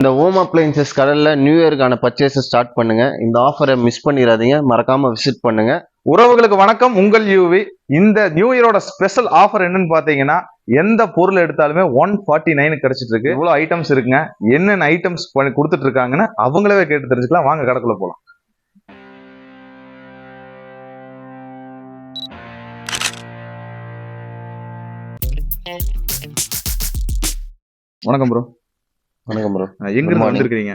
இந்த home appliances கடலில் new இயருக்கான பர்ச்சேஸை ஸ்டார்ட் பண்ணுங்க. இந்த ஆஃபரை மிஸ் பண்ணிடாதீங்க மறக்காம விசிட் பண்ணுங்க. உறவுகளுக்கு வணக்கம். உங்கள் யூவி இந்த நியூ இயரோட ஸ்பெஷல் ஆஃபர் என்னன்னு பாத்தீங்கன்னா எந்த பொருள் எடுத்தாலுமே ஒன் ஃபார்ட்டி நைன் கிடைச்சிட்டு இருக்கு இவ்வளோ ஐட்டம்ஸ் இருக்குங்க. என்னென்ன ஐட்டம்ஸ் பண்ணி கொடுத்துட்டு இருக்காங்கன்னு அவங்களவே கேட்டு தெரிஞ்சுக்கலாம். வாங்க கடக்குள்ள போகலாம் வணக்கம் ப்ரோ வணக்கம் ப்ரோ எங்க இருந்து. வந்திருக்கீங்க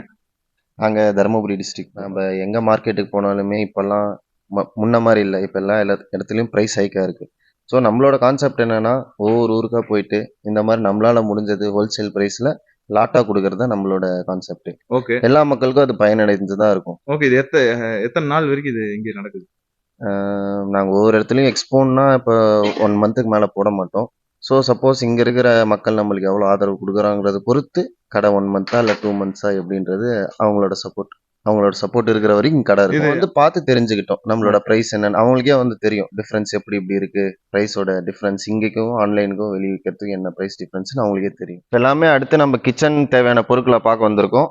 அங்கே தருமபுரி டிஸ்ட்ரிக்ட் நம்ம எங்கே மார்க்கெட்டுக்கு போனாலுமே இப்போல்லாம் முன்ன மாதிரி இல்லை. இப்போ எல்லா எல்லா இடத்துலையும் ப்ரைஸ் ஹைக்காக இருக்குது ஸோ நம்மளோட கான்செப்ட் என்னன்னா ஒவ்வொரு ஊருக்காக போயிட்டு இந்த மாதிரி நம்மளால முடிஞ்சது ஹோல்சேல் ப்ரைஸில் லாட்டாக கொடுக்கறது தான் நம்மளோட கான்செப்ட் ஓகே எல்லா மக்களுக்கும் அது பயனடைந்து தான் இருக்கும். ஓகே இது எத்த எத்தனை நாள் வரைக்கும் இது இங்க நடக்குது? நாங்கள் ஒவ்வொரு இடத்துலையும் எக்ஸ்போன்னா இப்போ ஒன் மந்த்துக்கு மேலே போட மாட்டோம். ஸோ சப்போஸ் இங்கே இருக்கிற மக்கள் நம்மளுக்கு எவ்வளோ ஆதரவு கொடுக்குறாங்கிறத பொறுத்து கடை ஒன் மந்த்தா இல்லை டூ மந்த்ஸா எப்படின்றது அவங்களோட சப்போர்ட் அவங்களோட சப்போர்ட் இருக்கிற வரைக்கும் கடை இருக்கும். வந்து பார்த்து தெரிஞ்சுக்கிட்டோம். நம்மளோட ப்ரைஸ் என்னன்னு. அவங்களுக்கே வந்து தெரியும். டிஃப்ரென்ஸ் எப்படி இப்படி இருக்கு? ப்ரைஸோட டிஃப்ரென்ஸ் இங்கேக்கும் ஆன்லைனுக்கும் வெளியே விற்கிறதுக்கு என்ன ப்ரைஸ் டிஃப்ரென்ஸ்னு அவங்களுக்கே தெரியும். எல்லாமே அடுத்து நம்ம கிச்சன் தேவையான பொருட்களை பார்க்க வந்திருக்கோம்.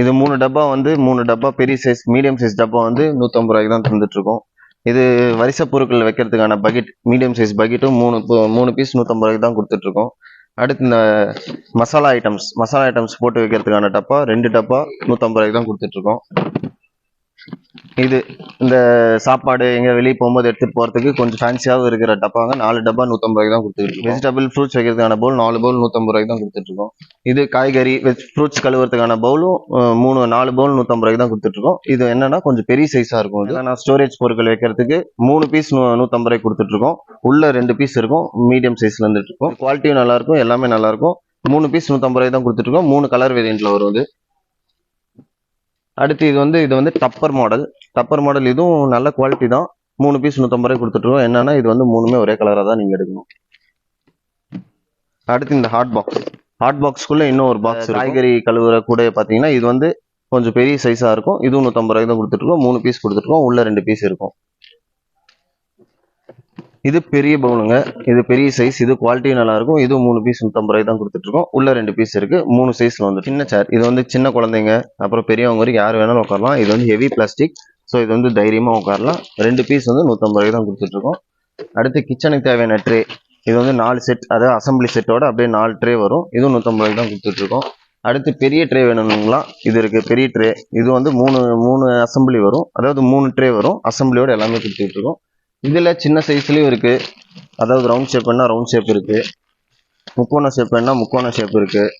இது மூணு டப்பா வந்து மூணு டப்பா பெரிய சைஸ் மீடியம் சைஸ் டப்பா வந்து நூற்றம்பது ரூபாய்க்கு தான் தந்துட்டு இருக்கோம். இது வரிசை பொருட்கள் வைக்கிறதுக்கான பக்கெட் மீடியம் சைஸ் பக்கெட்டும் மூணு மூணு பீஸ் நூற்றம்பது ரூபாய்க்கு தான் கொடுத்துட்ருக்கோம். அடுத்து இந்த மசாலா ஐட்டம்ஸ் மசாலா ஐட்டம்ஸ் போட்டு வைக்கிறதுக்கான டப்பா ரெண்டு டப்பா நூற்றம்பது ரூபாய்க்கு தான் கொடுத்துட்ருக்கோம். இது இந்த சாப்பாடு எங்கே வெளியே போகும்போது எடுத்துகிட்டு போகிறதுக்கு கொஞ்சம் ஃபேன்சியாகவும் இருக்கிற டப்பாங்க. நாலு டப்பா நூற்றம்பது ரூபாய்க்கு தான் கொடுத்துருக்கோம். வெஜிடபிள் ஃப்ரூட்ஸ் வைக்கிறதுக்கான பவுல் நாலு பவுல் நூற்றம்பது ரூபாய்க்கு தான் கொடுத்துட்ருக்கோம் இது காய்கறி வெஜ் ஃப்ரூட்ஸ் கழுவுறதுக்கான பவுலும் மூணு நாலு பவுல் நூற்றம்பது ரூபாய்க்கு தான் கொடுத்துட்ருக்கோம் இது என்னன்னா கொஞ்சம் பெரிய சைஸாக இருக்கும் இது. நான் ஸ்டோரேஜ் பொருட்கள் வைக்கிறதுக்கு மூணு பீஸ் நூ நூற்றம்பது ரூபாய்க்கு கொடுத்துட்ருக்கோம். உள்ளே ரெண்டு பீஸ் இருக்கும். மீடியம் சைஸ்ல இருந்துட்டு இருக்கும். குவாலிட்டியும் நல்லாயிருக்கும் எல்லாமே நல்லாயிருக்கும் மூணு பீஸ் நூற்றம்பது ரூபாய்க்கு தான் கொடுத்துட்ருக்கோம். மூணு கலர் வேரியண்ட்டில் வரும் இது. அடுத்து இது வந்து இது வந்து டப்பர் மாடல் டப்பர் மாடல் இதுவும் நல்ல குவாலிட்டி தான். மூணு பீஸ் நூற்றம்பது ரூபாய் கொடுத்துட்ருக்கோம் என்னன்னா இது வந்து மூணுமே ஒரே கலராக தான் நீங்கள் எடுக்கணும். அடுத்து இந்த ஹாட் பாக்ஸ் ஹாட் பாக்ஸ்க்குள்ள இன்னும் ஒரு பாக்ஸ் காய்கறி கழுவுற கூட பார்த்தீங்கன்னா இது வந்து கொஞ்சம் பெரிய சைஸாக இருக்கும். இதுவும் நூற்றம்பது ரூபாய்க்கு தான் கொடுத்துட்ருக்கோம் மூணு பீஸ் கொடுத்துருக்கோம் உள்ள ரெண்டு பீஸ் இருக்கும். இது பெரிய பவுலுங்க. இது பெரிய சைஸ் இது குவாலிட்டி நல்லா இருக்கும் இது மூணு பீஸ் நூற்றம்பது ரூபாய் தான் கொடுத்துட்ருக்கோம். உள்ள ரெண்டு பீஸ் இருக்கு. மூணு சைஸ்ல வந்து சின்ன சேர் இது வந்து சின்ன குழந்தைங்க அப்புறம் பெரியவங்க வரைக்கும் யார் வேணாலும் உட்காரலாம் இது வந்து ஹெவி பிளாஸ்டிக் ஸோ இது வந்து தைரியமாக உட்காரலாம் ரெண்டு பீஸ் வந்து நூற்றம்பது ரூபாய் தான் கொடுத்துட்ருக்கோம். அடுத்து கிச்சனுக்கு தேவையான ட்ரே இது வந்து நாலு செட் அதாவது அசம்பிளி செட்டோட அப்படியே நாலு ட்ரே வரும். இதுவும் நூற்றம்பது ரூபாய்க்கு தான் கொடுத்துட்ருக்கோம். அடுத்து பெரிய ட்ரே வேணுங்களா இது இருக்குது பெரிய ட்ரே இது வந்து மூணு மூணு அசம்பிளி வரும். அதாவது மூணு ட்ரே வரும். அசம்பிளியோட எல்லாமே கொடுத்துட்ருக்கோம். இதில் சின்ன சைஸ்லேயும் இருக்குது அதாவது ரவுண்ட் ஷேப் வேணால் ரவுண்ட் ஷேப் இருக்குது முக்கோண ஷேப் வேணால் முக்கோண ஷேப் இருக்குது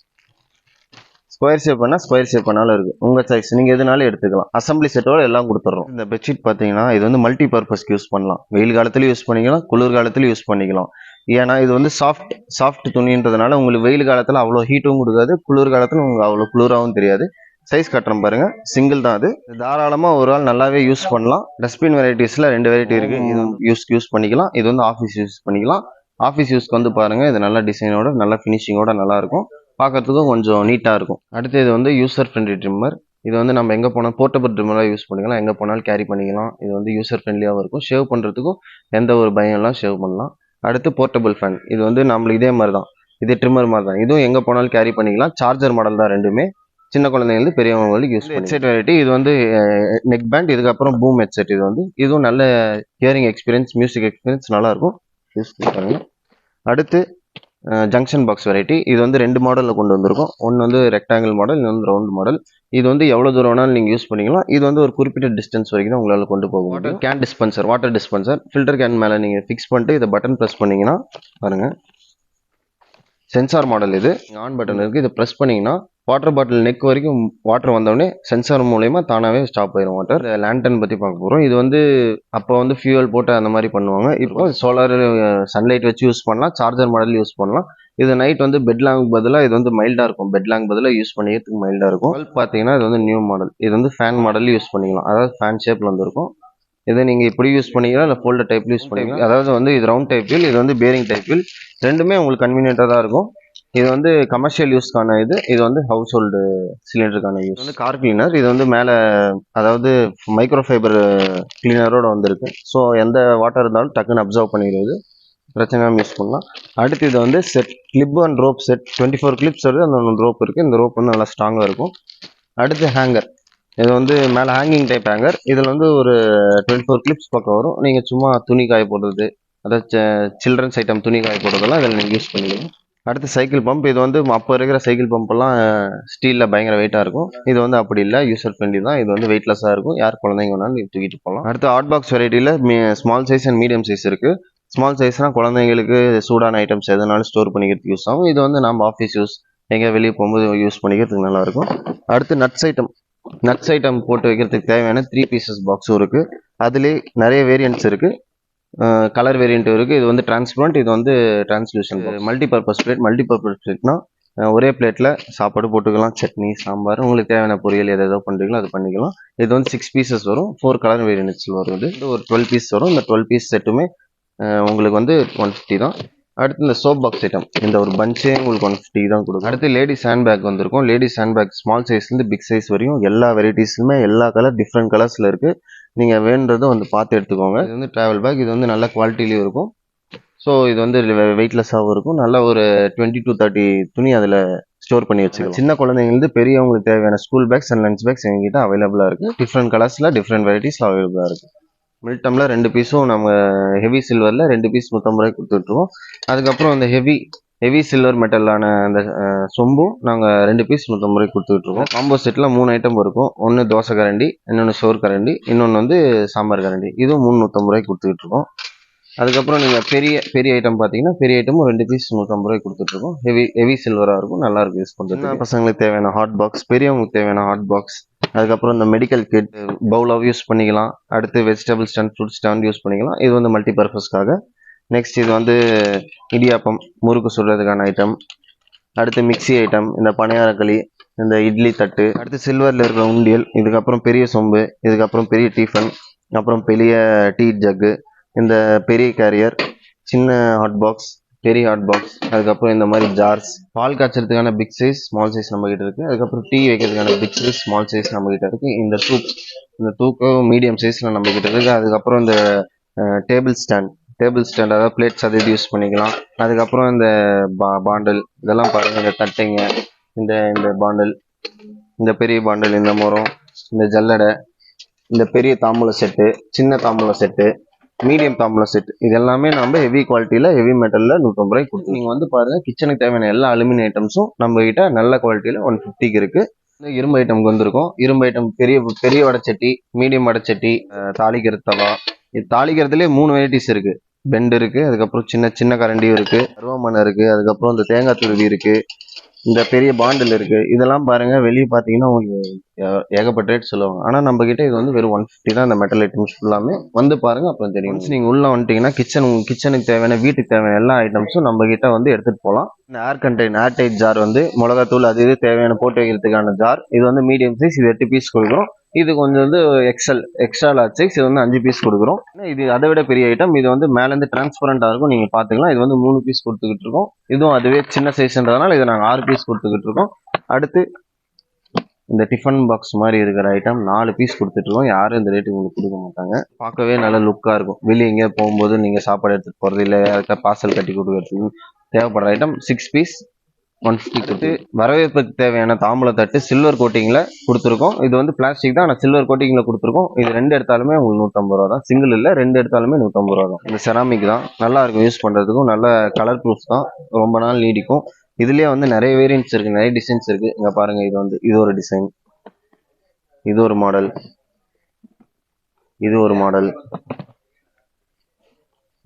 ஸ்கொயர் ஷேப் வேணால் ஸ்கொயர் ஷேப் வேணாலும் இருக்குது உங்கள் சைஸ் நீங்கள் எதுனாலும் எடுத்துக்கலாம். அசம்பிளி செட்டோடு எல்லாம் கொடுத்துட்றோம் இந்த பெட்ஷீட் பார்த்தீங்கன்னா இது வந்து மல்டி பர்பஸ்க்கு யூஸ் பண்ணலாம். வெயில் காலத்துலையும் யூஸ் பண்ணிக்கலாம் குளிர் காலத்துலயும் யூஸ் பண்ணிக்கலாம். ஏன்னா இது வந்து சாஃப்ட் சாஃப்ட் துணின்றதுனால உங்களுக்கு வெயில் காலத்தில் அவ்வளோ ஹீட்டும் கொடுக்காது. குளிர் காலத்தில் உங்களுக்கு அவ்வளோ குளிராகவும் தெரியாது. சைஸ் கட்டுறோம் பாருங்க. சிங்கிள் தான் அது. தாராளமாக தாராளமா ஒரு ஆள் நல்லாவே யூஸ் பண்ணலாம். டஸ்ட்பின் வெரைட்டிஸ்ல ரெண்டு வெரைட்டி இருக்கு. இது யூஸ் யூஸ் பண்ணிக்கலாம். இது வந்து ஆஃபீஸ் யூஸ் பண்ணிக்கலாம். ஆஃபீஸ் யூஸ்க்கு வந்து பாருங்க. இது நல்ல டிசைனோட நல்ல ஃபினிஷிங்கோட நல்லா இருக்கும். பார்க்கறதுக்கும் கொஞ்சம் நீட்டாக இருக்கும். அடுத்து இது வந்து யூசர் ஃப்ரெண்ட்லி ட்ரிம்மர் இது வந்து நம்ம எங்கே போனால் போர்ட்டபிள் ட்ரிம்மராக யூஸ் பண்ணிக்கலாம். எங்கே போனாலும் கேரி பண்ணிக்கலாம். இது வந்து யூசர் ஃப்ரெண்ட்லியாகவும் இருக்கும். ஷேவ் பண்ணுறதுக்கும் எந்த ஒரு பயம் எல்லாம் ஷேவ் பண்ணலாம். அடுத்து போர்ட்டபிள் ஃபேன் இது வந்து நம்மளுக்கு இதே மாதிரி தான் இது ட்ரிம்மர் மாதிரி தான் இதுவும் எங்கே போனாலும் கேரி பண்ணிக்கலாம். சார்ஜர் மாடல் தான் ரெண்டுமே. சின்ன குழந்தைங்களுக்கு பெரியவங்களுக்கு யூஸ் ஹெட்செட் வெரைட்டி இது வந்து நெக் பேண்ட் இதுக்கப்புறம் பூம் ஹெட்செட் இது வந்து இதுவும் நல்ல ஹியரிங் எக்ஸ்பீரியன்ஸ் மியூசிக் எக்ஸ்பீரியன்ஸ் நல்லா இருக்கும் யூஸ் பண்ணுங்க அடுத்து ஜங்ஷன் பாக்ஸ் வெரைட்டி இது வந்து ரெண்டு மாடலில் கொண்டு வந்திருக்கோம். ஒன்று வந்து ரெக்டாங்கிள் மாடல் வந்து ரவுண்ட் மாடல் இது வந்து எவ்வளோ தூரம் வேணாலும் நீங்கள் யூஸ் பண்ணிக்கலாம். இது வந்து ஒரு குறிப்பிட்ட டிஸ்டன்ஸ் வரைக்கும் தான் உங்களால் கொண்டு போக முடியும். Can dispenser water dispenser filter can மேலே நீங்கள் ஃபிக்ஸ் பண்ணிட்டு இதை பட்டன் ப்ரெஸ் பண்ணீங்கன்னா பாருங்க. சென்சார் மாடல் இது. ஆன் பட்டன் இருக்குது இதை ப்ரெஸ் பண்ணீங்கன்னா வாட்டர் பாட்டில் நெக் வரைக்கும் வாட்டர் வந்தோடனே சென்சார் மூலயமா தானாகவே ஸ்டாப் ஆயிரும் வாட்டர் லேண்டன் பற்றி பார்க்க போகிறோம் இது வந்து அப்போ வந்து ஃபியூவல் போட்டு அந்த மாதிரி பண்ணுவாங்க. இப்போ சோலார் சன்லைட் வச்சு யூஸ் பண்ணலாம். சார்ஜர் மாடல் யூஸ் பண்ணலாம். இது நைட் வந்து பெட் லாங் பதிலாக இது வந்து மைல்டாக இருக்கும். பெட் லாங் பதிலாக யூஸ் பண்ணிக்கிறதுக்கு மைல்டாக இருக்கும். பல்ப் பார்த்தீங்கன்னா இது வந்து நியூ மாடல் இது வந்து ஃபேன் மாடல் யூஸ் பண்ணிக்கலாம். அதாவது ஃபேன் ஷேப்பில் வந்துருக்கும். இதை நீங்கள் இப்படி யூஸ் பண்ணிக்கலாம் இல்லை ஃபோல்டர் டைப்ல யூஸ் பண்ணிக்கலாம். அதாவது வந்து இது ரவுண்ட் டைப் வீல் இது வந்து பேரிங் டைப் வீல் ரெண்டுமே உங்களுக்கு கன்வீனியன்ட்டாக தான் இருக்கும். இது வந்து கமர்ஷியல் யூஸ்க்கான இது இது வந்து ஹவுஸ் ஹோல்டு சிலிண்டருக்கான யூஸ் வந்து கார் கிளீனர் இது வந்து மேலே அதாவது மைக்ரோ ஃபைபர் கிளீனரோட வந்திருக்கு. ஸோ எந்த வாட்டர் இருந்தாலும் டக்குன்னு அப்சர்வ் பண்ணிடுது பிரச்சனை யூஸ் பண்ணலாம். அடுத்து இது வந்து set clip and rope set twenty four clips வருது அந்த ரோப் இருக்குது இந்த ரோப் வந்து நல்லா ஸ்ட்ராங்காக இருக்கும். அடுத்து ஹேங்கர் இது வந்து மேலே ஹேங்கிங் டைப் ஹேங்கர் இதில் வந்து ஒரு டுவெண்ட்டி ஃபோர் கிளிப்ஸ் பக்கம் வரும். நீங்கள் சும்மா துணி காய போடுறது அதாவது சில்ட்ரன்ஸ் ஐட்டம் துணி காய போடுறதெல்லாம் இதில் நீங்கள் யூஸ் பண்ணிக்கலாம். அடுத்து சைக்கிள் பம்ப் இது வந்து அப்போ இருக்கிற சைக்கிள் பம்பெல்லாம் ஸ்டீலில் பயங்கர வெயிட்டாக இருக்கும். இது வந்து அப்படி இல்லை. யூசர் ஃப்ரெண்ட்லி தான். இது வந்து வெயிட்லெஸ்ஸாக இருக்கும். யார் குழந்தைங்க வேணாலும் தூக்கிட்டு போகலாம். அடுத்து hot box வெரைட்டியில் small size and medium size இருக்குது ஸ்மால் சைஸ்னால் குழந்தைங்களுக்கு சூடான ஐட்டம்ஸ் எதுனாலும் ஸ்டோர் பண்ணிக்கிறதுக்கு யூஸ் ஆகும். இது வந்து நம்ம ஆஃபீஸ் யூஸ் எங்கேயா வெளியே போகும்போது யூஸ் பண்ணிக்கிறதுக்கு நல்லாயிருக்கும் அடுத்து நட்ஸ் ஐட்டம் நட்ஸ் ஐட்டம் போட்டு வைக்கிறதுக்கு தேவையான த்ரீ பீசஸ் பாக்ஸும் இருக்குது அதுலேயே நிறைய வேரியண்ட்ஸ் இருக்குது கலர் வேரியன்ட் இருக்குது இது வந்து டிரான்ஸ்பரண்ட் இது வந்து translucent multi purpose plate multi purpose பிளேட்னா ஒரே பிளேட்டில் சாப்பாடு போட்டுக்கலாம். சட்னி சாம்பார் உங்களுக்கு தேவையான பொரியல் எது எதோ பண்ணுறீங்களோ அது பண்ணிக்கலாம். இது வந்து சிக்ஸ் பீசஸ் வரும். ஃபோர் கலர் வேரியன்ட்ஸ் வரும் இது. ஒரு டுவெல் பீஸ் வரும். இந்த டுவெல் பீஸ் செட்டுமே உங்களுக்கு வந்து ஒன் ஃபிஃப்டி தான். அடுத்து இந்த சோப் பாக்ஸ் ஐட்டம் இந்த ஒரு பஞ்சே உங்களுக்கு ஒன் ஃபிஃப்டி தான் கொடுக்கும். அடுத்து லேடிஸ் ஹேண்ட் பேக் வந்திருக்கும் லேடிஸ் ஹேண்ட் பேக் ஸ்மால் சைஸ்லேருந்து பிக் சைஸ் வரையும் எல்லா வெரைட்டிஸுமே எல்லா கலர் டிஃப்ரெண்ட் கலர்ஸில் இருக்குது நீங்கள் வேணுன்றதை வந்து பார்த்து எடுத்துக்கோங்க. இது வந்து ட்ராவல் பேக் இது வந்து நல்ல குவாலிட்டிலையும் இருக்கும். ஸோ இது வந்து வெயிட்லெஸ்ஸாகவும் இருக்கும். நல்ல ஒரு டுவெண்ட்டி டு தேர்ட்டி துணி அதில் ஸ்டோர் பண்ணி வச்சுக்கலாம். சின்ன குழந்தைங்களுக்கு பெரியவங்களுக்கு தேவையான school bags and lunch bags எங்ககிட்ட அவைலபிளாக இருக்குது டிஃப்ரெண்ட் கலர்ஸில் டிஃப்ரெண்ட் வெரைட்டிஸில் அவைலபிளாக இருக்குது மில்டமில் ரெண்டு பீஸும் நம்ம ஹெவி சில்வரில் ரெண்டு பீஸ் நூற்றம்பது ரூபாய்க்கு கொடுத்துட்ருக்கோம் அதுக்கப்புறம் அந்த ஹெவி ஹெவி சில்வர் மெட்டலான அந்த சொம்பும் நாங்கள் ரெண்டு பீஸ் நூற்றம்பது ரூபாய்க்கு கொடுத்துட்ருக்கோம். காம்போ செட்டில் மூணு ஐட்டம் இருக்கும். ஒன்று தோசை கரண்டி இன்னொன்று சோறு கரண்டி இன்னொன்று வந்து சாம்பார் கரண்டி. இதுவும் மூணு நூற்றம்பது ரூபாய்க்கு கொடுத்துட்ருக்கோம். அதுக்கப்புறம் நீங்கள் பெரிய பெரிய ஐட்டம் பார்த்தீங்கன்னா பெரிய ஐட்டமும் ரெண்டு பீஸ் நூற்றம்பது ரூபாய்க்கு கொடுத்துட்ருக்கோம். ஹெவி ஹெவி சில்வராக இருக்கும். நல்லாயிருக்கும் யூஸ் பண்ணுறது பசங்களுக்கு தேவையான ஹாட் பாக்ஸ் பெரியவங்களுக்கு தேவையான ஹாட் பாக்ஸ் அதுக்கப்புறம் இந்த மெடிக்கல் கிட் பவுலாக யூஸ் பண்ணிக்கலாம். அடுத்து vegetables stand fruit stand use பண்ணிக்கலாம். இது வந்து மல்டி பர்பஸ்க்காக நெக்ஸ்ட் இது வந்து இடியாப்பம் முறுக்கு சுடுறதுக்கான ஐட்டம் அடுத்து மிக்ஸி ஐட்டம் இந்த பணியாரக்களி இந்த இட்லி தட்டு. அடுத்து சில்வரில் இருக்கிற உண்டியல் இதுக்கப்புறம் பெரிய சொம்பு இதுக்கப்புறம் பெரிய டிஃபன் அப்புறம் பெரிய டீ ஜக்கு இந்த பெரிய கேரியர் சின்ன ஹாட் பாக்ஸ் பெரிய ஹாட் பாக்ஸ் அதுக்கப்புறம் இந்த மாதிரி ஜார்ஸ் பால் காய்ச்சறதுக்கான பிக் சைஸ் ஸ்மால் சைஸ் நம்ம கிட்ட இருக்கு. அதுக்கப்புறம் டீ வைக்கிறதுக்கான பிக் சைஸ் ஸ்மால் சைஸ் நம்ம கிட்ட இருக்கு. இந்த தூக் இந்த தூக்கம் மீடியம் சைஸ்ல நம்ம கிட்ட இருக்கு. அதுக்கப்புறம் இந்த டேபிள் ஸ்டாண்ட் டேபிள் ஸ்டாண்ட் அதாவது பிளேட்ஸ் அது யூஸ் பண்ணிக்கலாம். அதுக்கப்புறம் இந்த பா பாண்டல் இதெல்லாம் பாருங்க. இந்த தட்டைங்க இந்த இந்த பாண்டல் இந்த பெரிய பாண்டல் இந்த முறம் இந்த ஜல்லடை. இந்த பெரிய தாம்பூல செட்டு சின்ன தாம்பூல செட்டு மீடியம் தாம்பூல செட் இது எல்லாமே நம்ம ஹெவி குவாலிட்டியில் ஹெவி மெட்டலில் நூற்றம்பது ரூபாய்க்கு கொடுத்து நீங்கள் வந்து பாருங்கள் கிச்சனுக்கு தேவையான எல்லா அலுமினியம் ஐட்டம்ஸும் நம்ம கிட்ட நல்ல குவாலிட்டியில் ஒன் ஃபிஃப்டிக்கு இருக்கு. இரும்பு ஐட்டம்க்கு வந்திருக்கும். இரும்பு ஐட்டம் பெரிய பெரிய வடச்சட்டி மீடியம் வடச்சட்டி அஹ் தாளிக்கிறது தவா. இது தாளிக்கிறதுலேயே மூணு வெரைட்டிஸ் இருக்கு. பெண்டு இருக்கு அதுக்கப்புறம் சின்ன சின்ன கரண்டியும் இருக்கு. அருவாமனை இருக்கு அதுக்கப்புறம் இந்த தேங்காய் துருவி இருக்கு. இந்த பெரிய பாண்டில் இருக்கு. இதெல்லாம் பாருங்க வெளியே பார்த்தீங்கன்னா உங்களுக்கு ஏகப்பட்ட ரேட் சொல்லுவாங்க. ஆனால் நம்ம கிட்ட இது வந்து வெறும் ஒன் ஃபிஃப்டி தான். இந்த மெட்டல் ஐட்டம்ஸ் ஃபுல்லாமே வந்து பாருங்க அப்புறம் தெரியும். Once நீங்க உள்ள வந்துட்டீங்கன்னா கிச்சன் கிச்சனுக்கு தேவையான வீட்டுக்கு தேவையான எல்லா ஐட்டம்ஸும் நம்ம கிட்ட வந்து எடுத்துட்டு போகலாம் இந்த air contain airtight jar வந்து மிளகாத்தூள் அது இது தேவையான போட்டு வைக்கிறதுக்கான ஜார் இது வந்து மீடியம் சைஸ் இது எட்டு பீஸ் கொடுக்குறோம் இது கொஞ்சம் வந்து எக்ஸல் எக்ஸ்ட்ரா லார்ஜ் சைஸ் இது வந்து அஞ்சு பீஸ் கொடுக்குறோம். இது அதை விட பெரிய ஐட்டம் இது வந்து மேலேருந்து டிரான்ஸ்பரண்டாக இருக்கும். நீங்கள் பார்த்துக்கலாம். இது வந்து மூணு பீஸ் கொடுத்துக்கிட்டு இருக்கோம். இதுவும் அதுவே சின்ன சைஸ்ன்றதுனால இதை நாங்கள் ஆறு பீஸ் கொடுத்துக்கிட்டு இருக்கோம். அடுத்து இந்த டிஃபன் பாக்ஸ் மாதிரி இருக்கிற ஐட்டம் நாலு பீஸ் கொடுத்துட்ருக்கோம் யாரும் இந்த ரேட்டு உங்களுக்கு கொடுக்க மாட்டாங்க. பார்க்கவே நல்ல லுக்காக இருக்கும். வெளியே எங்கேயோ போகும்போது நீங்கள் சாப்பாடு எடுத்துகிட்டு போகிறது இல்லை யாருக்கா பார்சல் கட்டி கொடுக்கறதுக்கு தேவைப்படுற ஐட்டம் சிக்ஸ் பீஸ் ஒன் கொடுத்து வரவேற்புக்கு தேவையான தாம்பூல தட்டு சில்வர் கோட்டிங்கில் கொடுத்துருக்கோம். இது வந்து பிளாஸ்டிக் தான் ஆனால் சில்வர் கோட்டிங்கில் கொடுத்துருக்கோம். இது ரெண்டு எடுத்தாலுமே உங்களுக்கு நூற்றம்பது ரூபா தான். சிங்கிள் இல்லை ரெண்டு எடுத்தாலுமே நூற்றம்பது ரூபா தான். இந்த செராமிக் தான். நல்லா இருக்கும் யூஸ் பண்ணுறதுக்கும் நல்ல கலர் ப்ரூஃப் தான். ரொம்ப நாள் நீடிக்கும். இதுலயே வந்து நிறைய வேரியன்ட்ஸ் இருக்கு. நிறைய டிசைன்ஸ் இருக்கு. இங்க பாருங்க இது வந்து இது ஒரு டிசைன் இது ஒரு மாடல் இது ஒரு மாடல்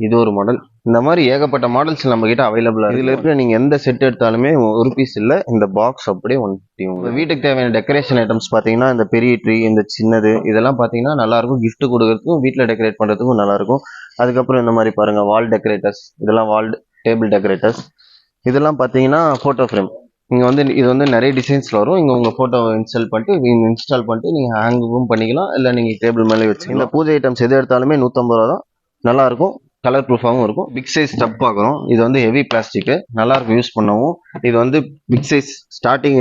இது ஒரு மாடல் இந்த மாதிரி ஏகப்பட்ட மாடல்ஸ் நம்ம கிட்ட அவைலபிளா இதுல இருக்கிற நீங்க எந்த செட் எடுத்தாலுமே ஒரு பீஸ் இல்ல இந்த பாக்ஸ் அப்படியே ஒன் உங்க வீட்டுக்கு தேவையான டெக்கரேஷன் ஐட்டம்ஸ் பாத்தீங்கன்னா இந்த பெரிய ட்ரீ இந்த சின்னது இதெல்லாம் பாத்தீங்கன்னா நல்லா இருக்கும். gift கொடுக்கறதுக்கும் வீட்ல டெக்கரேட் பண்றதுக்கும் நல்லா இருக்கும். அதுக்கப்புறம் இந்த மாதிரி பாருங்க வால் டெக்கரேட்டர்ஸ் இதெல்லாம் வால் டேபிள் டெக்கரேட்டர்ஸ் இதெல்லாம் பார்த்தீங்கன்னா ஃபோட்டோ ஃப்ரேம் இங்கே வந்து இது வந்து நிறைய டிசைன்ஸில் வரும். இங்கே உங்கள் ஃபோட்டோ இன்ஸ்டால் பண்ணிட்டு நீங்கள் இன்ஸ்டால் பண்ணிட்டு நீங்கள் ஹேங்கும் பண்ணிக்கலாம். இல்லை நீங்கள் டேபிள் மேலே வச்சு இந்த பூஜை ஐட்டம்ஸ் எது எடுத்தாலுமே நூற்றம்பது ரூபா தான் நல்லா இருக்கும். கலர் ப்ரூஃபாகவும் இருக்கும். பிக் சைஸ் டப் பார்க்குறோம். இது வந்து ஹெவி பிளாஸ்டிக்கு நல்லா இருக்கும் யூஸ் பண்ணவும். இது வந்து big size starting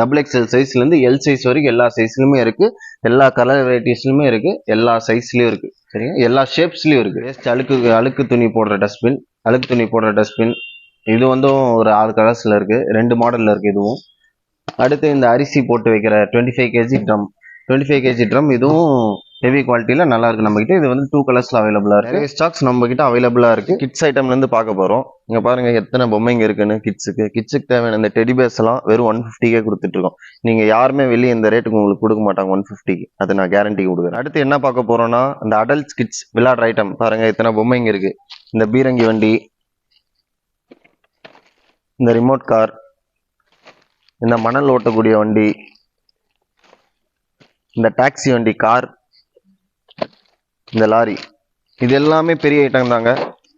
double XL சைஸ்லேருந்து L size வரைக்கும் எல்லா சைஸ்லையுமே இருக்குது எல்லா கலர் வெரைட்டிஸ்லையுமே இருக்குது எல்லா சைஸ்லேயும் இருக்குது சரிங்க எல்லா ஷேப்ஸ்லையும் இருக்குது வேஸ்ட் அழுக்கு அழுக்கு துணி போடுற டஸ்ட்பின் அழுக்கு துணி போடுற டஸ்ட்பின் இது வந்து ஒரு ஆறு கலர்ஸில் இருக்குது ரெண்டு மாடலில் இருக்குது இதுவும். அடுத்து இந்த அரிசி போட்டு வைக்கிற twenty five KG drum twenty five KG drum இதுவும் ஹெவி குவாலிட்டியில் நல்லா இருக்கு நம்ம கிட்ட இது வந்து டூ கலர்ஸ்ல அவைலபிளா இருக்கு. ஸ்டாக்ஸ் நம்ம கிட்ட அவைலபிளா இருக்கு. கிட்ஸ் ஐட்டம்ல இருந்து பார்க்க போறோம். இங்க பாருங்க எத்தனை பொம்மைங்க இருக்குன்னு கிட்ஸுக்கு கிட்ஸுக்கு தேவையான இந்த டெடி பேர்ஸ் எல்லாம் வெறும் ஒன் ஃபிஃப்டிக்கே கொடுத்துட்டு இருக்கோம். நீங்க யாருமே வெளியே இந்த ரேட்டுக்கு உங்களுக்கு கொடுக்க மாட்டாங்க ஒன் ஃபிஃப்டிக்கு அதை நான் கேரண்டி கொடுக்குறேன். அடுத்து என்ன பார்க்க போறோம்னா இந்த அடல்ட் கிட்ஸ் விளையாடுற ஐட்டம் பாருங்க எத்தனை பொம்மைங்க இருக்கு. இந்த பீரங்கி வண்டி இந்த ரிமோட் கார் இந்த மணல் ஓட்டக்கூடிய வண்டி இந்த டாக்ஸி வண்டி கார் இந்த லாரி இது எல்லாமே பெரிய ஐட்டம் தாங்க.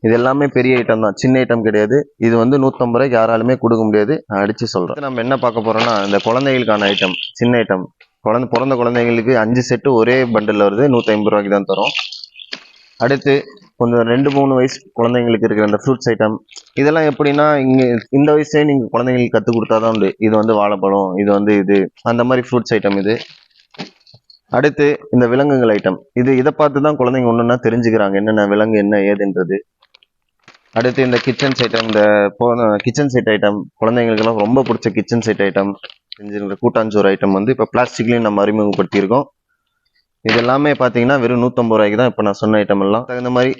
இது எல்லாமே பெரிய ஐட்டம் தான். சின்ன ஐட்டம் கிடையாது. இது வந்து நூற்றம்பது ரூபாய்க்கு யாராலுமே கொடுக்க முடியாது. நான் அடித்து சொல்கிறேன் நம்ம என்ன பார்க்க போகிறோம்னா இந்த குழந்தைகளுக்கான ஐட்டம் சின்ன ஐட்டம் குழந்தை பிறந்த குழந்தைங்களுக்கு அஞ்சு செட்டு ஒரே பண்டில் வருது. நூற்றி ஐம்பது ரூபாய்க்கு தான் தரும். அடுத்து கொஞ்சம் ரெண்டு மூணு வயசு குழந்தைங்களுக்கு இருக்கிற அந்த ஃப்ரூட்ஸ் ஐட்டம் இதெல்லாம் எப்படின்னா இங்கே இந்த வயசுலேயே நீங்கள் குழந்தைங்களுக்கு கற்றுக் கொடுத்தாதான் உண்டு. இது வந்து வாழைப்பழம் இது வந்து இது. அந்த மாதிரி ஃப்ரூட்ஸ் ஐட்டம் இது. அடுத்து இந்த விலங்குகள் ஐட்டம் இது இதை பார்த்து தான் குழந்தைங்க ஒன்றுன்னா தெரிஞ்சுக்கிறாங்க. என்னென்ன விலங்கு என்ன ஏதுன்றது. அடுத்து இந்த கிச்சன் ஐட்டம் இந்த கிச்சன் செட் ஐட்டம் குழந்தைங்களுக்கெல்லாம் ரொம்ப பிடிச்ச கிச்சன் செட் ஐட்டம் செஞ்சுருக்கிற கூட்டாஞ்சோறு ஐட்டம் வந்து இப்போ பிளாஸ்டிக்லையும் நம்ம அறிமுகப்படுத்தியிருக்கோம். இது எல்லாமே பார்த்தீங்கன்னா வெறும் நூற்றம்பது ரூபாய்க்கு தான் இப்போ நான் சொன்ன ஐட்டம் எல்லாம். தகுந்த மாதிரி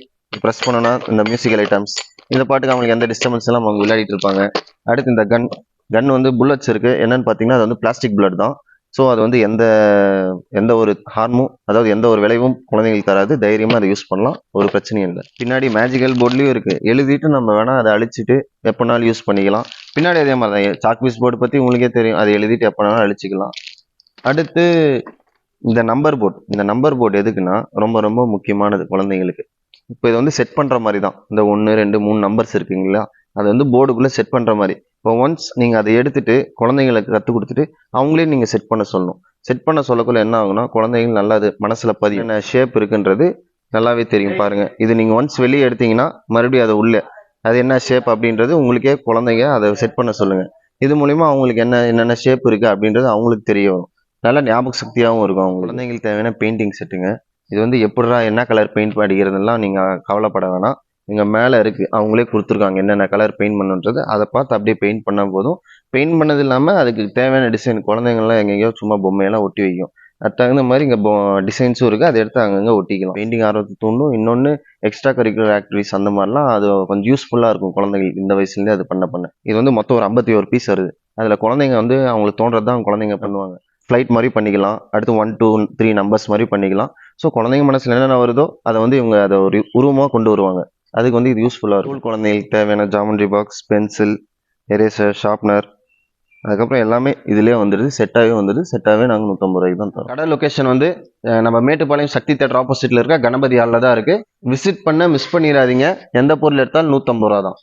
ப்ரெஸ் பண்ணோன்னா இந்த மியூசிக்கல் ஐட்டம்ஸ் இந்த பாட்டுக்கு அவங்களுக்கு எந்த டிஸ்டர்பன்ஸ் எல்லாம் அவங்க விளையாடிட்டு இருப்பாங்க. அடுத்து இந்த கன் கன் வந்து புல்லட்ஸ் இருக்குது என்னென்னு பார்த்தீங்கன்னா அது வந்து பிளாஸ்டிக் புல்லட் தான். ஸோ அது வந்து எந்த எந்த ஒரு ஹார்மும் அதாவது எந்த ஒரு விளைவும் குழந்தைங்களுக்கு தராது. தைரியமாக அதை யூஸ் பண்ணலாம். ஒரு பிரச்சனையும் இல்லை. பின்னாடி மேஜிக்கல் போர்ட்லேயும் இருக்குது எழுதிட்டு நம்ம வேணால் அதை அழிச்சிட்டு எப்போனாலும் யூஸ் பண்ணிக்கலாம். பின்னாடி அதே மாதிரி தான். சாக்பீஸ் போர்டு பற்றி உங்களுக்கே தெரியும். அதை எழுதிட்டு எப்போனாலும் அழிச்சிக்கலாம். அடுத்து இந்த நம்பர் போர்டு இந்த நம்பர் போர்டு எதுக்குன்னா ரொம்ப ரொம்ப முக்கியமானது குழந்தைங்களுக்கு. இப்போ இது வந்து செட் பண்ணுற மாதிரி தான். இந்த ஒன்று ரெண்டு மூணு நம்பர்ஸ் இருக்குங்களா? அது வந்து போர்டுக்குள்ளே செட் பண்ணுற மாதிரி. இப்போ ஒன்ஸ் நீங்கள் அதை எடுத்துட்டு குழந்தைங்களுக்கு கற்றுக் கொடுத்துட்டு அவங்களே நீங்கள் செட் பண்ண சொல்லணும். செட் பண்ண சொல்லக்குள்ள என்ன ஆகும்னா குழந்தைகள் நல்லா அது மனசில் என்ன ஷேப் இருக்குன்றது நல்லாவே தெரியும் பாருங்க. இது நீங்கள் ஒன்ஸ் வெளியே எடுத்தீங்கன்னா மறுபடியும் அதை உள்ள அது என்ன ஷேப் அப்படின்றது உங்களுக்கே குழந்தைங்க அதை செட் பண்ண சொல்லுங்க. இது மூலிமா அவங்களுக்கு என்ன என்னென்ன ஷேப் இருக்கு அப்படின்றது அவங்களுக்கு தெரிய வரும். நல்ல ஞாபக சக்தியாகவும் இருக்கும் அவங்க குழந்தைங்களுக்கு தேவையான பெயிண்டிங் செட்டுங்க இது வந்து எப்படிடா என்ன கலர் பெயிண்ட் அடிக்கிறதுலாம் நீங்கள் கவலைப்பட வேணாம். இங்கே மேலே இருக்குது அவங்களே கொடுத்துருக்காங்க. என்னென்ன கலர் பெயிண்ட் பண்ணுன்றது. அதை பார்த்து அப்படியே பெயிண்ட் பண்ணால் போதும். பெயிண்ட் பண்ணது இல்லாமல் அதுக்கு தேவையான டிசைன் குழந்தைங்கள்லாம் எங்கெங்கேயோ சும்மா பொம்மையெல்லாம் ஒட்டி வைக்கும். அது தகுந்த மாதிரி இங்கே டிசைன்ஸும் இருக்குது அதை எடுத்து அங்கங்கே ஒட்டிக்கலாம். பெயிண்டிங் ஆர்வத்தை தூண்டும். இன்னொன்று எக்ஸ்ட்ரா கரிக்குலர் ஆக்டிவிட்டிஸ் அந்த மாதிரிலாம் அது கொஞ்சம் யூஸ்ஃபுல்லாக இருக்கும் குழந்தைங்களுக்கு இந்த வயசுலேருந்தே அது பண்ண பண்ண. இது வந்து மொத்தம் ஒரு ஐம்பத்தி ஒரு பீஸ் வருது. அதில் குழந்தைங்க வந்து அவங்களுக்கு தோன்றது தான் குழந்தைங்க பண்ணுவாங்க. ஃப்ளைட் மாதிரி பண்ணிக்கலாம். அடுத்து ஒன் டூ த்ரீ நம்பர்ஸ் மாதிரி பண்ணிக்கலாம். ஸோ குழந்தைங்க மனசில் என்னென்ன வருதோ அதை வந்து இவங்க அதை ஒரு உருவமாக கொண்டு வருவாங்க. அதுக்கு வந்து இது யூஸ்ஃபுல்லாக இருக்கும். ஸ்கூல் குழந்தைங்களுக்கு தேவையான geometry box pencil eraser sharpener அதுக்கப்புறம் எல்லாமே இதுலேயே வந்துடுது. செட்டாகவே வந்துடுது. செட்டாகவே நாங்கள் நூற்றம்பது ரூபாய்க்கு தான் தரோம். கடை லொக்கேஷன் வந்து நம்ம மேட்டுப்பாளையம் சக்தி தேட்டர் ஆப்போசிட்டில் இருக்க கணபதி ஹாலில் தான் இருக்குது விசிட் பண்ண மிஸ் பண்ணிடாதீங்க. எந்த பொருள் எடுத்தாலும் நூற்றம்பது ரூபா தான்.